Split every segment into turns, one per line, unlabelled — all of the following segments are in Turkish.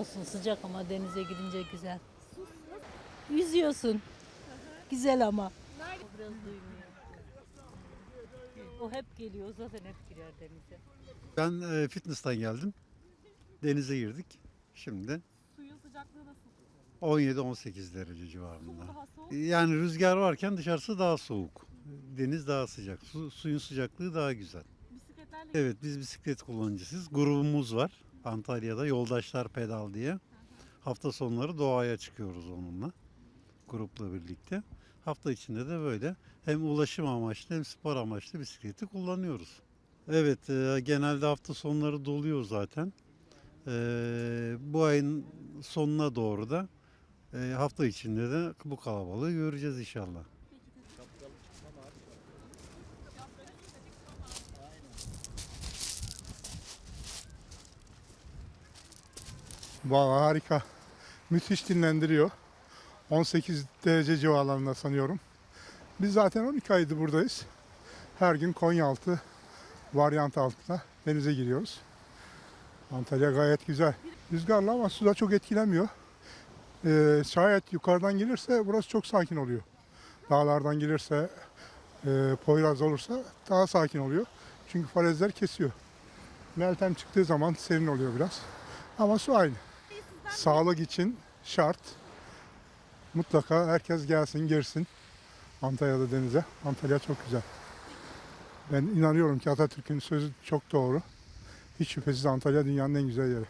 Olsun sıcak ama denize gidince güzel. Yüzüyorsun. Güzel ama. O biraz duymuyor. O hep geliyor zaten hep girer denize.
Ben e, fitness'tan geldim. Denize girdik. Şimdi
Suyun sıcaklığı nasıl?
17-18 derece civarında.
Daha soğuk.
Yani rüzgar varken dışarısı daha soğuk. Deniz daha sıcak. Su, suyun sıcaklığı daha güzel.
Bisikletlerle
Evet biz bisiklet kullanıcısıyız. Grubumuz var Antalya'da Yoldaşlar Pedal diye. Hafta sonları doğaya çıkıyoruz onunla. Grupla birlikte. Hafta içinde de böyle hem ulaşım amaçlı hem spor amaçlı bisikleti kullanıyoruz. Evet e, genelde hafta sonları doluyor zaten. E, bu ayın sonuna doğru da e, hafta içinde de bu kalabalığı göreceğiz inşallah.
Vallahi harika. Müthiş dinlendiriyor. 18 derece civarlarında sanıyorum. Biz zaten 12 aydır buradayız. Her gün Konyaaltı varyant altında denize giriyoruz. Antalya gayet güzel. Rüzgarlı ama suda çok etkilenmiyor. Ee, şayet yukarıdan gelirse burası çok sakin oluyor. Dağlardan gelirse, e, Poyraz olursa daha sakin oluyor. Çünkü falezler kesiyor. Meltem çıktığı zaman serin oluyor biraz. Ama su aynı. Sağlık için şart. Mutlaka herkes gelsin, girsin Antalya'da denize. Antalya çok güzel. Ben inanıyorum ki Atatürk'ün sözü çok doğru. Hiç şüphesiz Antalya dünyanın en güzel yeri.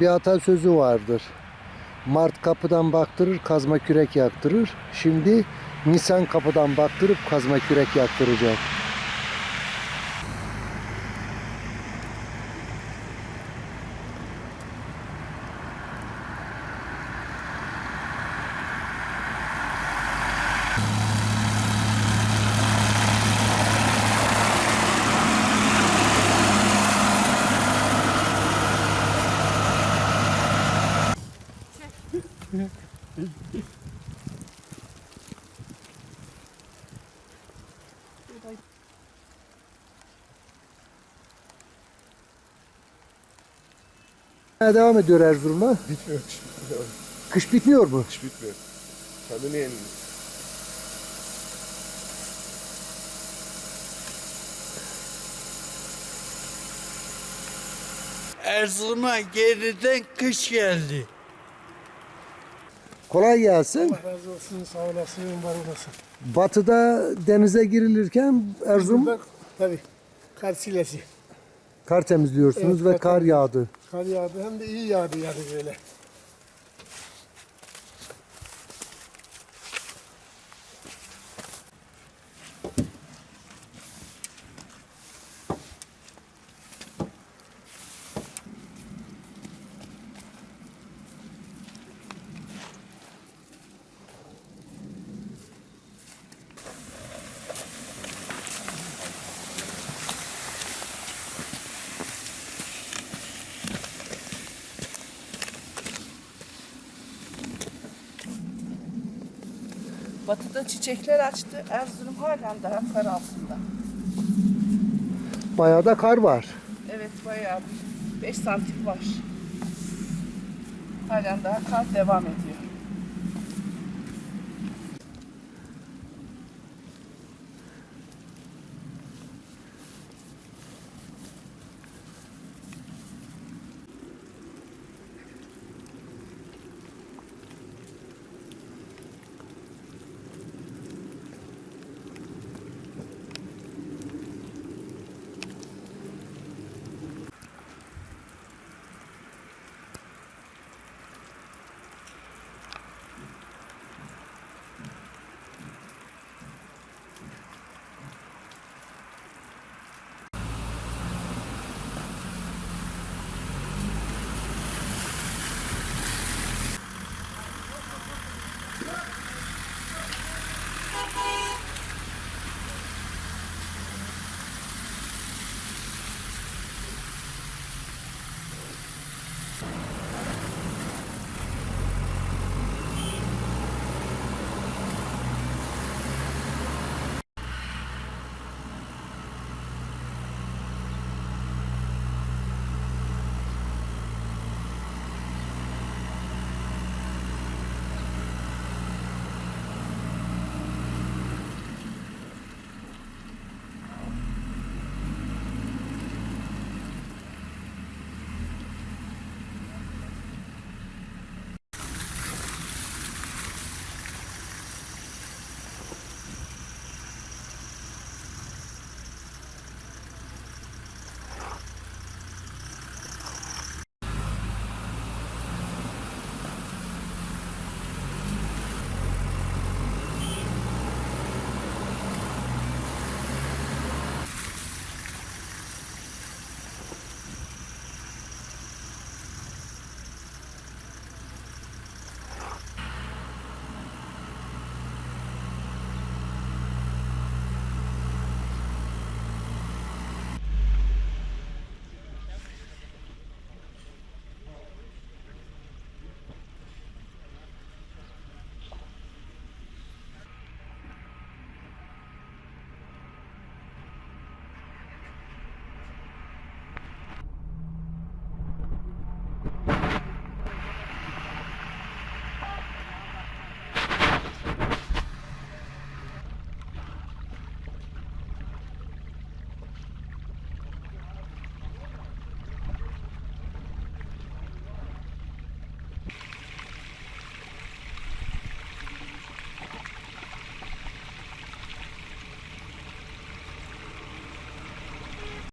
Bir atasözü vardır. Mart kapıdan baktırır, kazma kürek yaktırır. Şimdi Nisan kapıdan baktırıp kazma kürek yaktıracak. Devam ediyor Erzurum'a.
Bitmiyor.
Kış bitmiyor mu?
Hiç bitmiyor. Kendini yeniliyor.
Erzurum'a geriden kış geldi.
Kolay gelsin.
razı olsun, sağ olasın, var olasın.
Batıda denize girilirken Erzurum
Tabii, kar silesi.
kar temizliyorsunuz
Evet,
ve
kar
kar yağdı.
Kar yağdı, hem de iyi yağdı yağdı böyle.
Batıda çiçekler açtı. Erzurum halen daha kar altında.
Bayağı da kar var.
Evet bayağı 5 santim var. Halen daha kar devam ediyor.